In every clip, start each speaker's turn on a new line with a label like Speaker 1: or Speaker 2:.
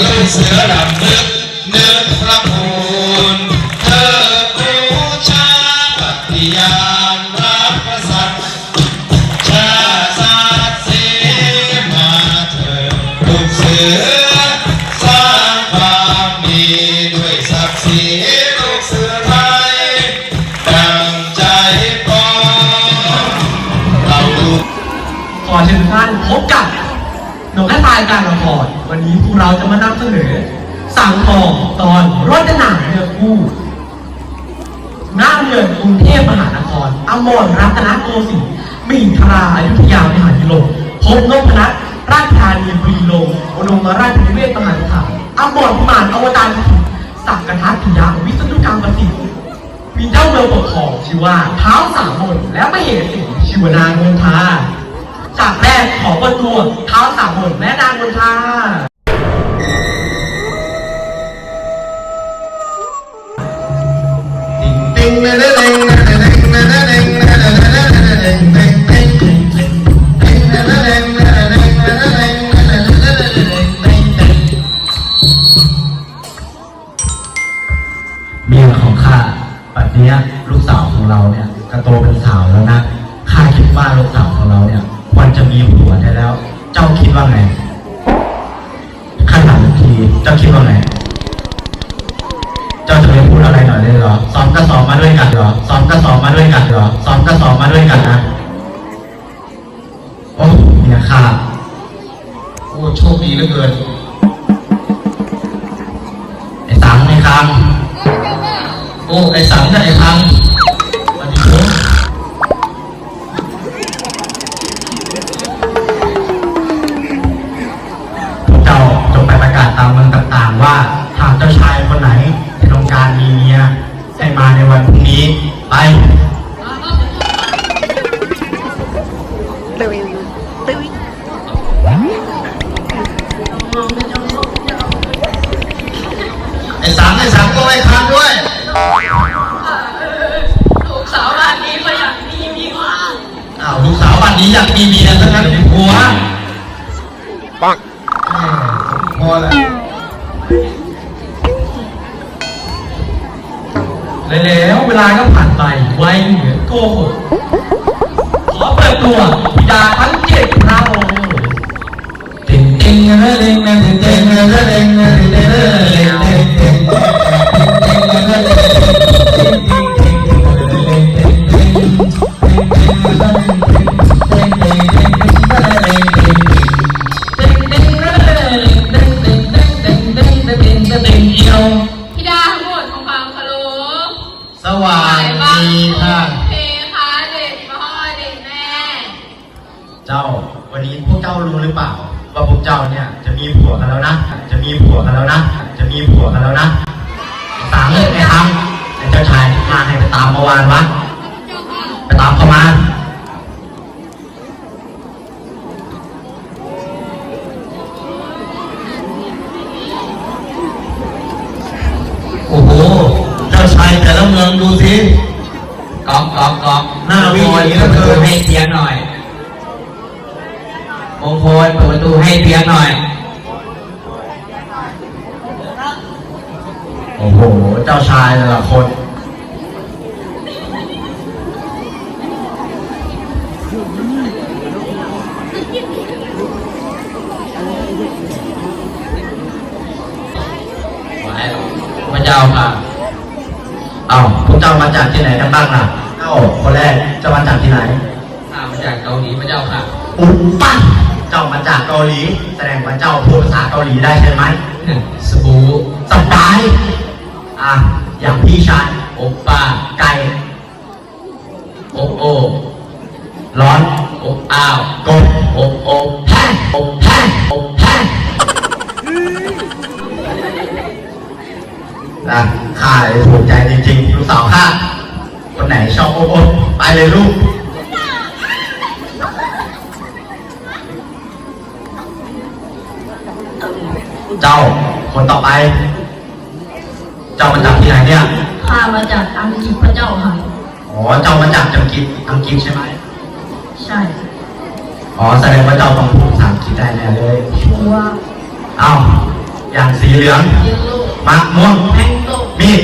Speaker 1: ลูกเสือดำนึกนึกพระคุณเธอบูชาปฏิญาณรับกรชาสาเสมาเธอลูกเสือสร้างความีด้วยศักดิ์ศรีลูกเสือไทยดังใจปองเราดู
Speaker 2: ขอเชิญท่านพบกับ หนูกระตายการละครวันนี้พวกเราจะมานำเสนอสังทองตอนรถหนังเรือคู่หน้าเรือนกรุงเทพมหานครอมรรัตนโกสินทร์มิ่งทราอายุทยามหาวิโลกพบนพนัทราชธานีบุรีลงอนุมาราชนิเวศมหาสถานอมรพิมานอวตารสักกะทัตถิยาวิศนุกรรมประสิทธิ์มีเจ้าเมืองปกครองชื่อว่าเท้าสามมนและม่เห็นสิ่งชิวนางมนทา จากแม่ขอประตูเท้าสามหนแม่นางบนท่า
Speaker 1: ติงเล่เล่เล่เปั
Speaker 3: จจุบันลูกสาวของเราเนี่ยกระโตเป็นสาวแล้วนะข้าคิดว่าลูกสาวของเราเนี่ย ควรจะมีผัวได้แล้ว เจ้าคิดว่าไงข้าถามอีกทีเจ้าคิดว่าไง เจ้าจะไม่พูดอะไรหน่อยเลยเหรอซ้อมก็ซ้อมมาด้วยกันเหรอซ้อมก็ซ้อมมาด้วยกันเหรอซ้อมก็ซ้อมมาด้วยกันนะโอ้เมียข้า
Speaker 4: โอ้โชคดีเหลือเกิน
Speaker 3: ไอ้สังไอ้คัง
Speaker 4: โอ้ไอ้สังกับไอ้พัง ว่า
Speaker 3: หากเจ้าชายคนไหนที่ต้องการมีเมียให้มาในวันพรุ่งนี้ไป
Speaker 4: ไอ้สังไอ้สังก็ไอ้คังด้วย
Speaker 5: ลูกสาวบ้านนี้ก็อยากมีเมีย
Speaker 4: อ้าวลูกสาวบ้านนี้อยากมีเมียทั้งนั้นเป็นผัวปังพอแล้ว
Speaker 2: แล้วเวลาก็ผ่านไปไวเหมือนโกหกขอเปิดตัวบิดาทั้งเจ็ดพระองค์
Speaker 3: ติงติงเรเร่งนะติงติงเรเร่งนะติงติงเรเร่งติงติงติงติงเรเร่งติงติงติงติงเรเร่งติงติงติงติงเรเร่งติงติงติงติงเรเร่งติงติงติงติงติงติงติงติงติงติงติงติงเอียว
Speaker 5: ธิดาทั้งห ว่า
Speaker 4: งดีค่ะ
Speaker 5: เพคะเด็กพ่อเด็กแม่
Speaker 3: เจ้า วันนี้พวกเจ้ารู้หรือเปล่า ว่าพวกเจ้าเนี่ยจะมีผัวกันแล้วนะ จะมีผัวกันแล้วนะ จะมีผัวกันแล้วนะสามเลยไอ้ทำไอ้เจ้าชายมาให้ไปตามเมื่อวานวะไปตามเขามา คลเปิดประตูให้เพียงหน่อย โอ้โห เจ้าชายแต่ละคนพระเจ้าค่ะ เอ้าพวกเจ้ามาจากที่ไหนกันบ้างล่ะ เอ้า คนแรกเจ้ามาจากที่ไหน
Speaker 2: ข้ามาจากเกาหลีพระเจ้าค่ะ
Speaker 3: ปุ๊บปั๊บ เจ้ามาจากเกาหลี แสดงว่าเจ้าพูดภาษาเกาหลีได้ใช่ไหม
Speaker 2: สบู่
Speaker 3: สบายอะอย่างพี่ชาย
Speaker 2: โอปป้า
Speaker 3: ไก่
Speaker 2: โอโอ
Speaker 3: ร้อน
Speaker 2: โอบอ้าว
Speaker 3: กบ
Speaker 2: โอโอ
Speaker 3: แท่งอแท่งอแท่งนะข้ายถูกใจจริงๆลูกสาวข้าคนไหนชอบอบอไปเลยลูก เจ้าคนต่อไป เจ้ามาจากที่ไหนเนี่ย
Speaker 5: ข้ามาจากอังกฤษพระเจ้าค่ะ
Speaker 3: อ๋อเจ้ามาจากอังกฤษอังกฤษใช่ไหม
Speaker 5: ใช่
Speaker 3: อ๋อแสดงว่าเจ้าต้องพูดภาษาอังกฤษได้แน่เลย
Speaker 5: ชัวร์
Speaker 3: เอ้าอย่างสีเหลือง
Speaker 5: เยลโล่
Speaker 3: มะม่วง
Speaker 5: แมงโต้
Speaker 3: มีด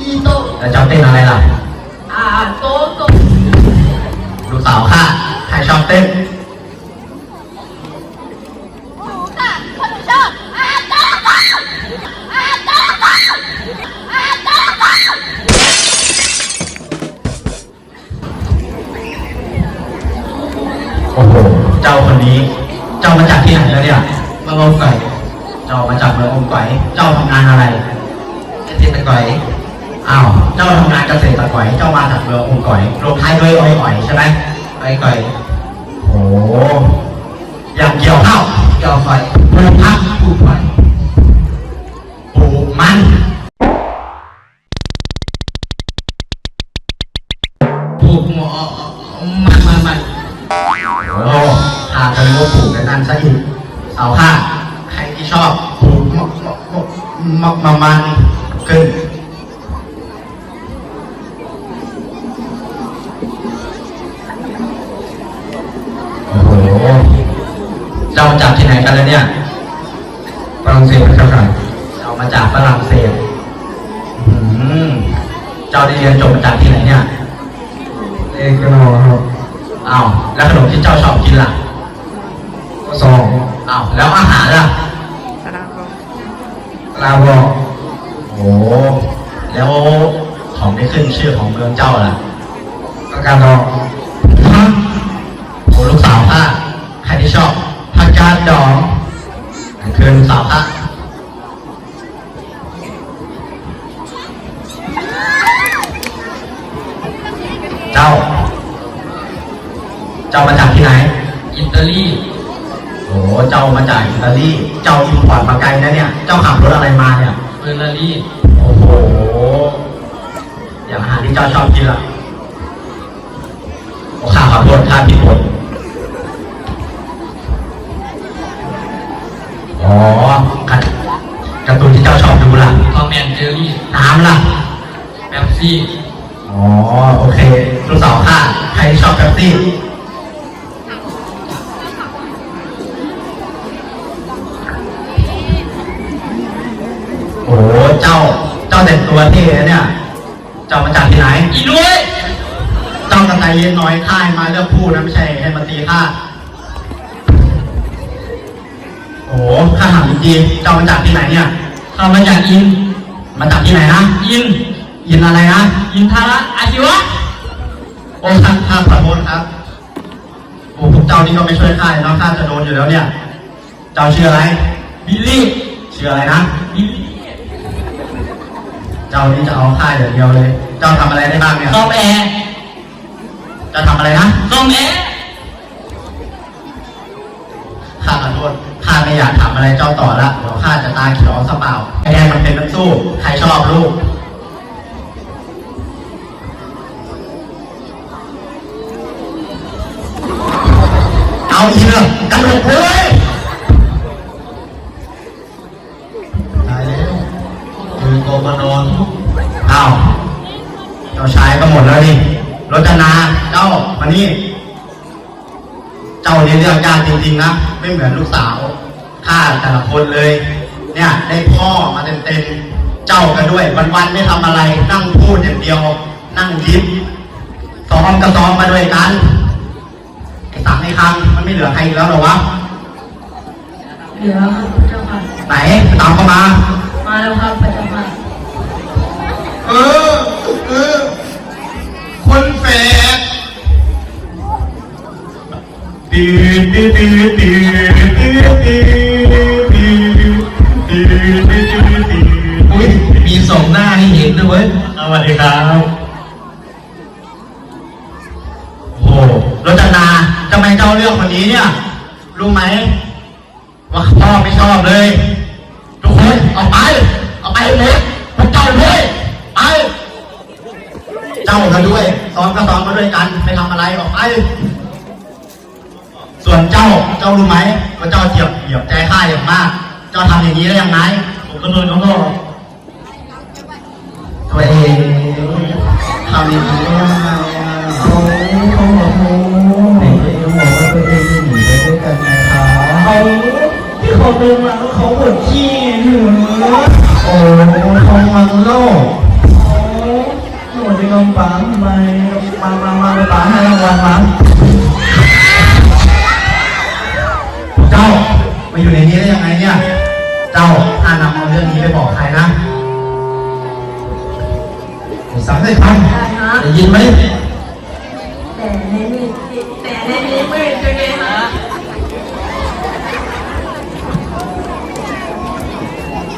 Speaker 5: อีโต้
Speaker 3: แล้วเจ้าเต้นอะไรล่ะ จ้าคนนี้ เจ้ามาจากที่ไหนแล้วเนี่ยเมื
Speaker 4: องอาไก่
Speaker 3: เจ้ามาจากเมืององไก่เจ้าทำงานอะไร
Speaker 4: เกษตรไก่
Speaker 3: อ้าวเจ้าทำงานเกษตรกรเจ้ามาจากเมืององไก่อยลงท้ายด้วยอ้อยอ่อยใช่ไหม
Speaker 4: ไก่ไก่
Speaker 3: โอ้อย่างเกี่ยวข้าว
Speaker 4: อ้า
Speaker 3: วแล้วขนมที่เจ้าชอบกินล่ะ
Speaker 4: ข้อสอง
Speaker 3: อ้าวแล้วอาหารล่ะ
Speaker 4: ลาบอก
Speaker 3: โอ้แล้วของได้ขึ้นชื่อของเมืองเจ้าล่ะ
Speaker 4: ประกาศดอก
Speaker 3: ฮะโอ้ลูกสาวข้าใครที่ชอบผักกาดดองคือลูกสาวข้า จ้ามาจากที่ไหน
Speaker 4: อิตาลี
Speaker 3: โอ้เจ้ามาจากอิตาลี เจ้าอินพอร์ตมาไกลนะเนี่ย เจ้าขับรถอะไรมาเนี่ย
Speaker 4: เฟอร์รารี่
Speaker 3: โอ้โห อย่างอาหารที่เจ้าชอบกินล่ะโอ้ข้าขอโทษข้าผิดกฎอ๋อการการ์ตูนที่เจ้าชอบดูล่ะ
Speaker 4: ทอมแอนเจอรี่
Speaker 3: น้ำล่ะ
Speaker 4: แป๊บซี่
Speaker 3: อ๋อ โอเค นน้
Speaker 4: อย
Speaker 3: ค่ายมาเลือกพูดนะไม่ใช่ให้มาตีข้าโอ้ข้าถามจริงๆเจ้ามาจากที่ไหนเนี่ย
Speaker 4: ข้ามาจากอิน
Speaker 3: มาจากที่ไหนนะ
Speaker 4: อิน
Speaker 3: ยินอะไรนะ
Speaker 4: อินทาระอาชีวะ
Speaker 3: โอ้ข้าข้าขอโทษครับ โอ้พวกเจ้านี่ก็ไม่ช่วยข้าเลยเนาะข้าจะโดนอยู่แล้วเนี่ย เจ้าชื่ออะไร
Speaker 4: บิลลี่
Speaker 3: ชื่ออะไรนะ
Speaker 4: บิลลี่
Speaker 3: เจ้านี่จะเอาข้าอย่างเดียวเลย เจ้าทำอะไรได้บ้างเนี่ย
Speaker 4: ซอมแอร์
Speaker 3: จะทำอะไรนะ
Speaker 4: ซ่อมแอร์
Speaker 3: ข้าขอโทษข้าไม่อยากทำอะไรเจ้าต่อละเดี๋ยวข้าจะตาเขียวซะเปล่าไอ้แดงมันเป็นนักสู้ใครชอบลูกเอาอีกเรื่องกระโดดเลย ยากจริงๆนะ ไม่เหมือนลูกสาวข้าแต่ละคนเลย เนี่ยได้พ่อมาเต็มๆ เจ้ากันด้วย วันๆไม่ทำอะไร นั่งพูดอย่างเดียว นั่งยิ้มซ้อมก็ซ้อมมาด้วยกันไอ้สังไอ้คังมันไม่เหลือใครอีกแล้วเหรอวะ
Speaker 5: เหลือครับพระเจ้าค่ะ
Speaker 3: ไหนตามเข้ามา
Speaker 5: มาแล้วครับพระเจ้าค่ะ
Speaker 4: เออเออ อุ้ยมีสองหน้าให้เห็นด้วยเว้ย
Speaker 3: สวัสดีครับ โอ้โหรจนาทำไมเจ้าเลือกคนนี้เนี่ย รู้ไหม ว่าพ่อไม่ชอบเลย ทุกคนเอาไป เอาไปเลยพวกเจ้าด้วยไป เจ้ากันด้วยซ้อมก็ซ้อมมาด้วยกัน ไปทำอะไรออกไป ส่วนเจ้าเจ้ารู้ไหมว่าเจ้าเสียบเหยียบใจข้าอย่างมาก เจ้าทำอย่างนี้ได้ยังไงผมก็โดนเขาโทษตัวเองทำอย่างนี้ได้ยังไง
Speaker 4: เขาเขาบอกโอ้เด็กเองบอกว่าตัวเองหนีไปด้วยกันนะคะ
Speaker 2: เขาที่เขา
Speaker 4: เดินมาเขาปวดขี้หนูโอ้เขามันโลกโอ้หนูจะกำปังทำไมมามามาไปปังให้รางวัลมั้ง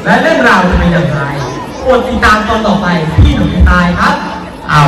Speaker 6: และ
Speaker 2: เรื่องราวจะเป็นอย่างไรโปรดติดตามตอนต่อไปพี่หนุ่มตายครับ เอา